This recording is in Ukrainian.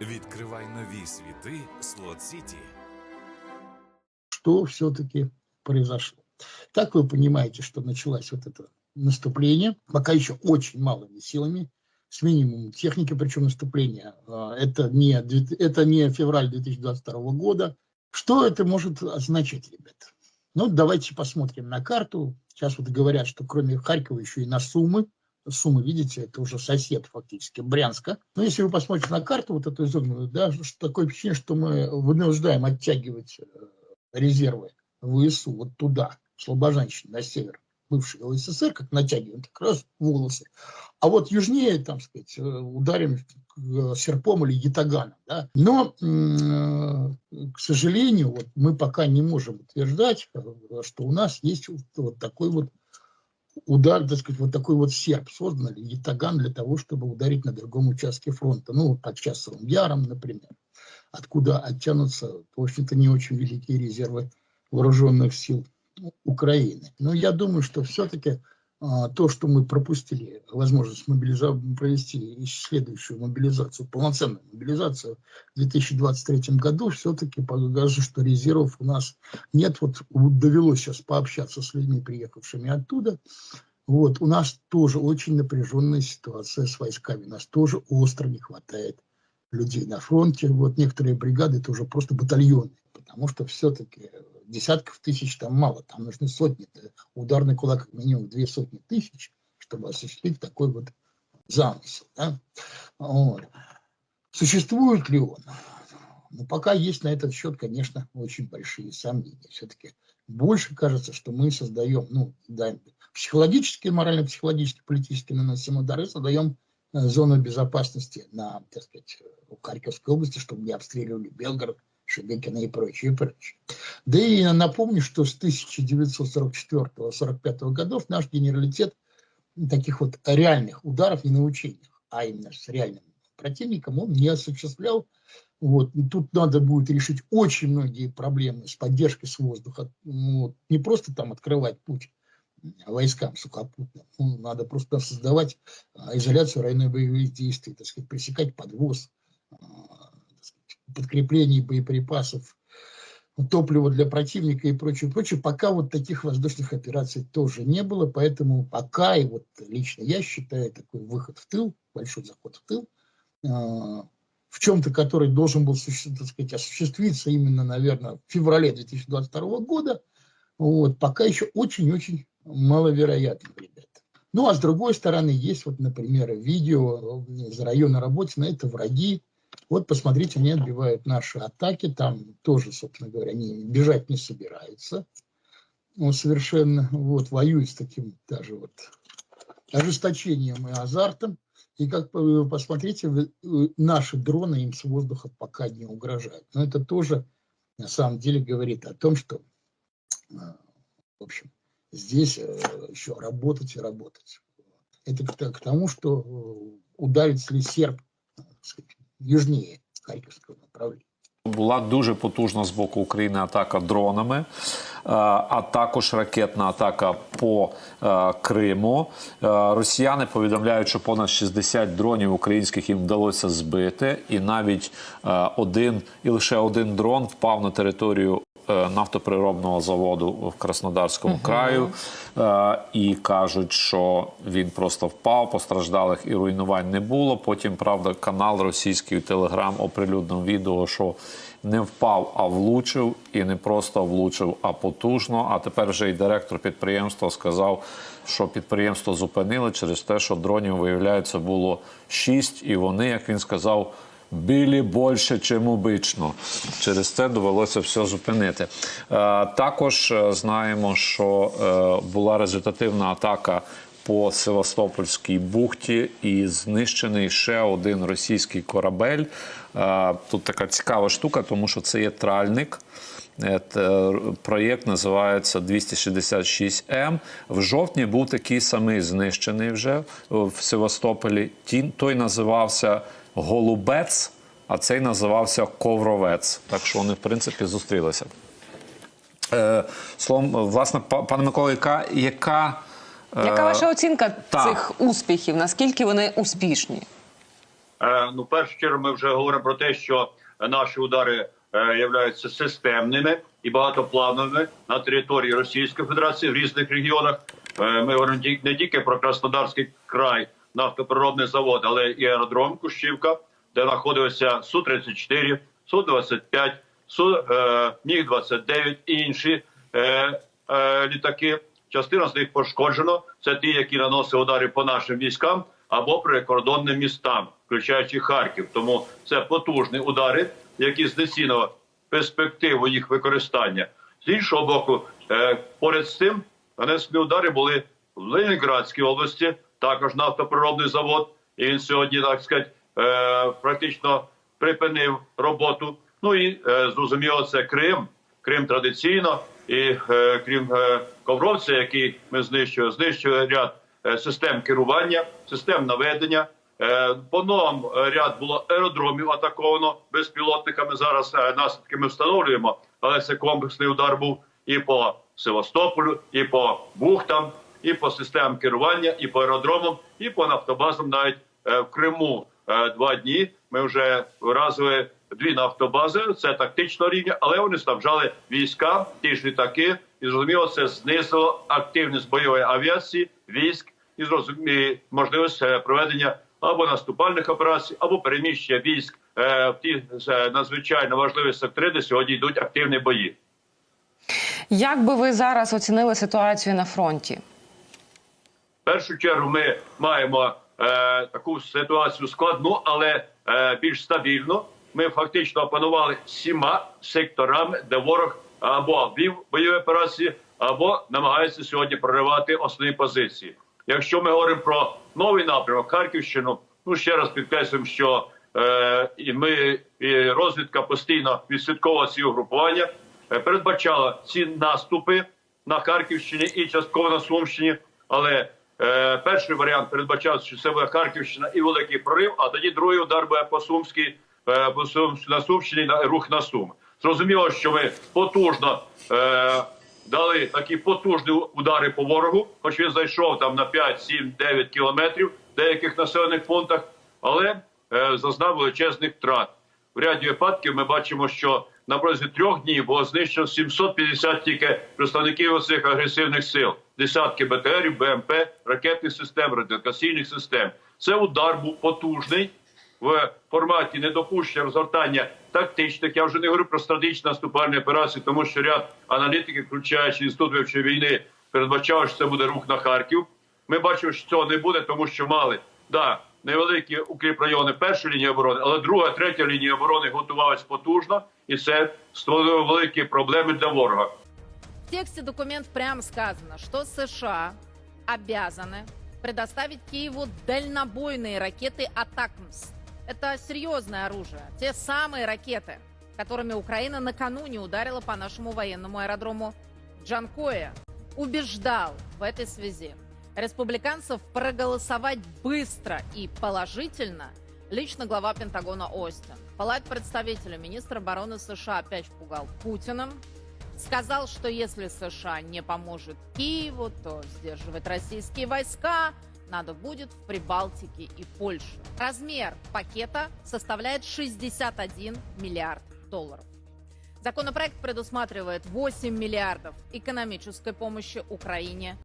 Відкривай нові світи Слот Сіті. что все-таки произошло. Так вы понимаете, что началось вот это наступление, пока еще очень малыми силами, с минимумом техники, причем наступление. а, Это не, две- это не февраль 2022 года. Что это может означать, ребята? Ну, давайте посмотрим на карту. Сейчас вот говорят, что кроме Харькова еще и на Сумы. Сумы, видите, это уже сосед фактически Брянска. Но если вы посмотрите на карту вот эту зону, да, такое впечатление, что мы вынуждаем оттягивать э, резервы ВСУ вот туда, Слобожанщина, на север бывшего СССР, как натягиваем, как раз волосы. А вот южнее, там сказать, э, ударим э, серпом или ятаганом. Да? Но, к сожалению, вот мы пока не можем утверждать, что у нас есть вот такой вот удар, так сказать, вот такой вот серп создан, или ятаган для того, чтобы ударить на другом участке фронта. Ну, под Часовым Яром, например откуда оттянутся, в общем-то, не очень великие резервы вооруженных сил Украины. Но я думаю, что все-таки то, что мы пропустили возможность мобилиза- провести следующую мобилизацию, полноценную мобилизацию в 2023 году, все-таки покажет, что резервов у нас нет. Вот довелось сейчас пообщаться с людьми, приехавшими оттуда. Вот, у нас тоже очень напряженная ситуация с войсками. Нас тоже остро не хватает людей на фронте. Вот некоторые бригады это уже просто батальоны, потому что все-таки десятков тысяч там мало, там нужны сотни, э, ударный кулак как минимум две сотни тысяч, чтобы осуществить такой вот замысел. Да? Вот. Существует ли он? Ну, пока есть на этот счет, конечно, очень большие сомнения. Все-таки больше кажется, что мы создаем, ну, да, психологически, морально-психологически, политически наносим удары, создаем э, зону безопасности на, так сказать, у Харьковской области, чтобы не обстреливали Белгород, Шебекина и прочее, и прочее. Да и напомню, что с 1944-45 годов наш генералитет таких вот реальных ударов не на учениях, а именно с реальным противником он не осуществлял. Вот. И Тут надо будет решить очень многие проблемы с поддержкой с воздуха. Ну, вот. Не просто там открывать путь войскам сухопутным. Ну, надо просто создавать а, изоляцию районных боевых действий, так сказать, пресекать подвоз, подкреплений боеприпасов, топлива для противника и прочее, прочее. Пока вот таких воздушных операций тоже не было, поэтому пока, и вот лично я считаю, такой выход в тыл, большой заход в тыл, а, в чем-то, который должен был так сказать, осуществиться именно, наверное, в феврале 2022 года, вот, пока еще очень-очень маловероятно, ребята. Ну, а с другой стороны, есть вот, например, видео из района Работина, это враги. Вот, посмотрите, они отбивают наши атаки, там тоже, собственно говоря, они бежать не собираются. Ну, совершенно, вот, воюют с таким даже вот ожесточением и азартом. И как посмотрите, наши дроны им с воздуха пока не угрожают. Но это тоже на самом деле говорит о том, что, э, в общем, здесь э, еще работать и работать. Это к, тому, что э, ударит ли серб южнее Харьковского направления. Була дуже потужна з боку України атака дронами, е, а також ракетна атака по е, Криму. Е, Росіяни повідомляють, що понад 60 дронів українських їм вдалося збити, і навіть один і лише один дрон впав на територію. Е, Нафтоприробного заводу в Краснодарському краю Е, і кажуть, що він просто впав, постраждалих і руйнувань не було. Потім, правда, канал російський Телеграм оприлюднив відео, що не впав, а влучив, і не просто влучив, а потужно. А тепер вже і директор підприємства сказав, що підприємство зупинили через те, що дронів, виявляється, було шість, і вони, як він сказав, білі більше, чим обично. Через це довелося все зупинити. Е, також е, знаємо, що е, була результативна атака по Севастопольській бухті і знищений ще один російський корабель. Тут така цікава штука, тому що це є тральник. Проєкт називається 266М. В жовтні був такий самий знищений вже в Севастополі. Той називався Голубець, а цей називався Ковровець. Так що вони, в принципі, зустрілися. Е, Словом, власне, па- пане Микола, яка, яка, е, Яка ваша оцінка так. цих успіхів? Наскільки вони успішні? Е, ну, першу чергу, ми вже говоримо про те, що наші удари е, являються системними і багатоплановими на території Російської Федерації в різних регіонах. Е, ми говоримо не тільки про Краснодарський край, нафтопереробний завод, але і аеродром Кущівка, де знаходилися су 34 су 25 су е, міг 29 і інші е, е, літаки. Частина з них пошкоджено. Це ті, які наносили удари по нашим військам або прикордонним містам, включаючи Харків. Тому це потужні удари, які знецінили перспективу їх використання. З іншого боку, е, поряд з тим, нанесені удари були в Ленінградській області, також нафтопереробний завод. І він сьогодні, так сказати, е, практично припинив роботу. Ну і е, зрозуміло, це Крим. Крим традиційно, і е, крім Ковровця, який ми знищуємо, знищує ряд систем керування, систем наведення. По новому ряд було аеродромів атаковано безпілотниками. Зараз наслідки ми встановлюємо, але це комплексний удар був і по Севастополю, і по бухтам, і по системам керування, і по аеродромам, і по нафтобазам навіть е, в Криму е, два дні. Ми вже вразили дві нафтобази. Це тактичного рівня, але вони снабжали війська, ті ж літаки, і зрозуміло, це знизило активність бойової авіації, військ і зрозуміло можливість е, проведення або наступальних операцій, або переміщення військ в ті надзвичайно важливі сектори, де сьогодні йдуть активні бої. Як би ви зараз оцінили ситуацію на фронті? Першу чергу ми маємо е, таку ситуацію складну, але е, більш стабільну. Ми фактично опанували всіма секторами, де ворог або вів бойові операції, або намагається сьогодні проривати основні позиції. Якщо ми говоримо про новий напрямок Харківщину, ну ще раз підкреслюємо, що е, і ми і розвідка постійно відслідковувала ці угрупування, е, передбачала ці наступи на Харківщині і частково на Сумщині. Але е, перший варіант передбачав, що це буде Харківщина і великий прорив. А тоді другий удар буде по Сумській, е, по Сум, на Сумщині на рух на Сум. Зрозуміло, що ми потужно е, дали такі потужні удари по ворогу, хоч він зайшов там на 5, 7, 9 кілометрів в деяких населених пунктах, але е, зазнав величезних втрат. В ряді випадків ми бачимо, що на протязі трьох днів було знищено 750 тільки представників цих агресивних сил, десятки БТРів, БМП, ракетних систем, радіокасійних систем. Це удар був потужний в форматі недопущення розгортання тактичних. Я вже не говорю про стратегічні наступальні операції, тому що ряд аналітиків, включаючи інститут вивчення війни, передбачав, що це буде рух на Харків. Ми бачимо, що цього не буде, тому що мали да невеликі укріпрайони першої лінії оборони, але друга, третя лінія оборони готувалась потужно, і це створило великі проблеми для ворога. В тексте документ прямо сказано, что США обязаны предоставить Киеву дальнобойные ракеты «Атакмс». Это серьезное оружие. Те самые ракеты, которыми Украина накануне ударила по нашему военному аэродрому Джанкоя. Убеждал в этой связи республиканцев проголосовать быстро и положительно лично глава Пентагона Остин. Палат представителя министра обороны США опять пугал Путиным. Сказал, что если США не поможет Киеву, то сдерживать российские войска надо будет в Прибалтике и Польше. Размер пакета составляет 61 миллиард долларов. Законопроект предусматривает 8 миллиардов экономической помощи Украине